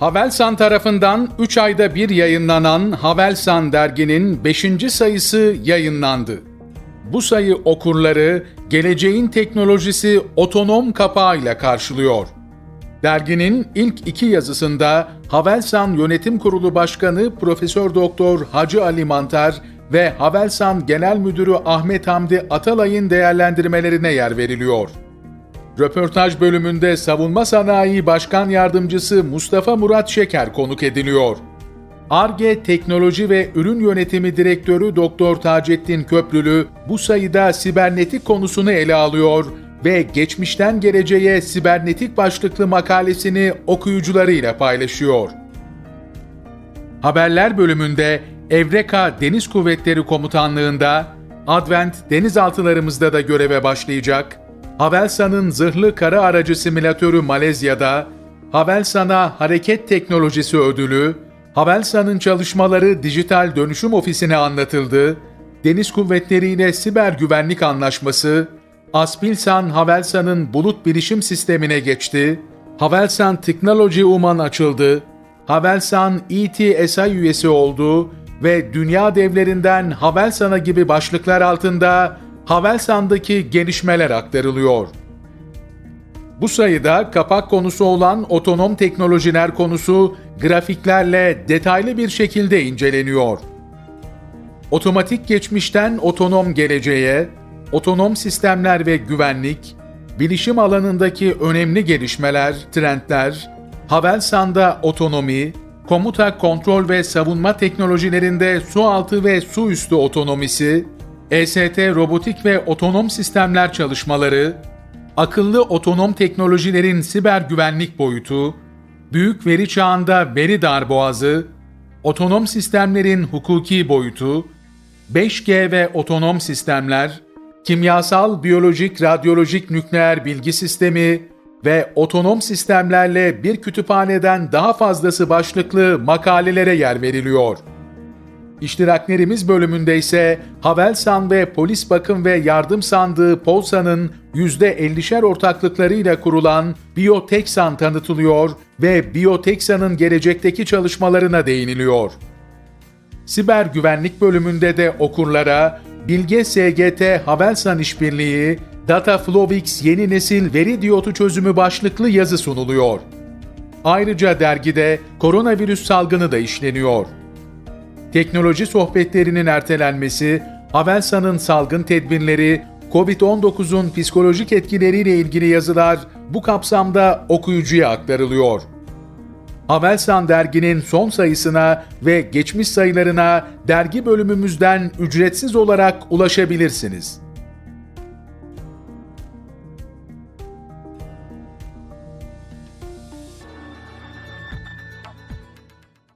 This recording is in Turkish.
Havelsan tarafından 3 ayda bir yayınlanan Havelsan derginin 5. sayısı yayınlandı. Bu sayı okurları geleceğin teknolojisi otonom kapağıyla karşılıyor. Derginin ilk iki yazısında Havelsan Yönetim Kurulu Başkanı Profesör Doktor Hacı Ali Mantar ve Havelsan Genel Müdürü Ahmet Hamdi Atalay'ın değerlendirmelerine yer veriliyor. Röportaj bölümünde Savunma Sanayi Başkan Yardımcısı Mustafa Murat Şeker konuk ediliyor. ARGE Teknoloji ve Ürün Yönetimi Direktörü Doktor Taceddin Köprülü bu sayıda sibernetik konusunu ele alıyor ve geçmişten geleceğe sibernetik başlıklı makalesini okuyucularıyla paylaşıyor. Haberler bölümünde Evreka Deniz Kuvvetleri Komutanlığı'nda Advent denizaltılarımızda da göreve başlayacak. Havelsan'ın zırhlı kara aracı simülatörü Malezya'da, Havelsan'a hareket teknolojisi ödülü, Havelsan'ın çalışmaları dijital dönüşüm ofisine anlatıldı, Deniz Kuvvetleri ile siber güvenlik anlaşması, Aspilsan Havelsan'ın bulut bilişim sistemine geçti, Havelsan Technology Uman açıldı, Havelsan ETSI üyesi oldu ve dünya devlerinden Havelsan'a gibi başlıklar altında Havelsan'daki gelişmeler aktarılıyor. Bu sayıda kapak konusu olan otonom teknolojiler konusu grafiklerle detaylı bir şekilde inceleniyor. Otomatik geçmişten otonom geleceğe, otonom sistemler ve güvenlik, bilişim alanındaki önemli gelişmeler, trendler, Havelsan'da otonomi, komuta, kontrol ve savunma teknolojilerinde su altı ve su üstü otonomisi, EST robotik ve otonom sistemler çalışmaları, akıllı otonom teknolojilerin siber güvenlik boyutu, büyük veri çağında veri darboğazı, otonom sistemlerin hukuki boyutu, 5G ve otonom sistemler, kimyasal, biyolojik, radyolojik nükleer bilgi sistemi ve otonom sistemlerle bir kütüphaneden daha fazlası başlıklı makalelere yer veriliyor. İştiraklerimiz bölümünde ise Havelsan ve Polis Bakım ve Yardım Sandığı Polsa'nın %50'şer ortaklıklarıyla kurulan Bioteksan tanıtılıyor ve Bioteksa'nın gelecekteki çalışmalarına değiniliyor. Siber güvenlik bölümünde de okurlara Bilge SGT Havelsan İşbirliği, Dataflowix yeni nesil veri diyotu çözümü başlıklı yazı sunuluyor. Ayrıca dergide koronavirüs salgını da işleniyor. Teknoloji sohbetlerinin ertelenmesi, Havelsan'ın salgın tedbirleri, COVID-19'un psikolojik etkileriyle ilgili yazılar bu kapsamda okuyucuya aktarılıyor. Havelsan derginin son sayısına ve geçmiş sayılarına dergi bölümümüzden ücretsiz olarak ulaşabilirsiniz.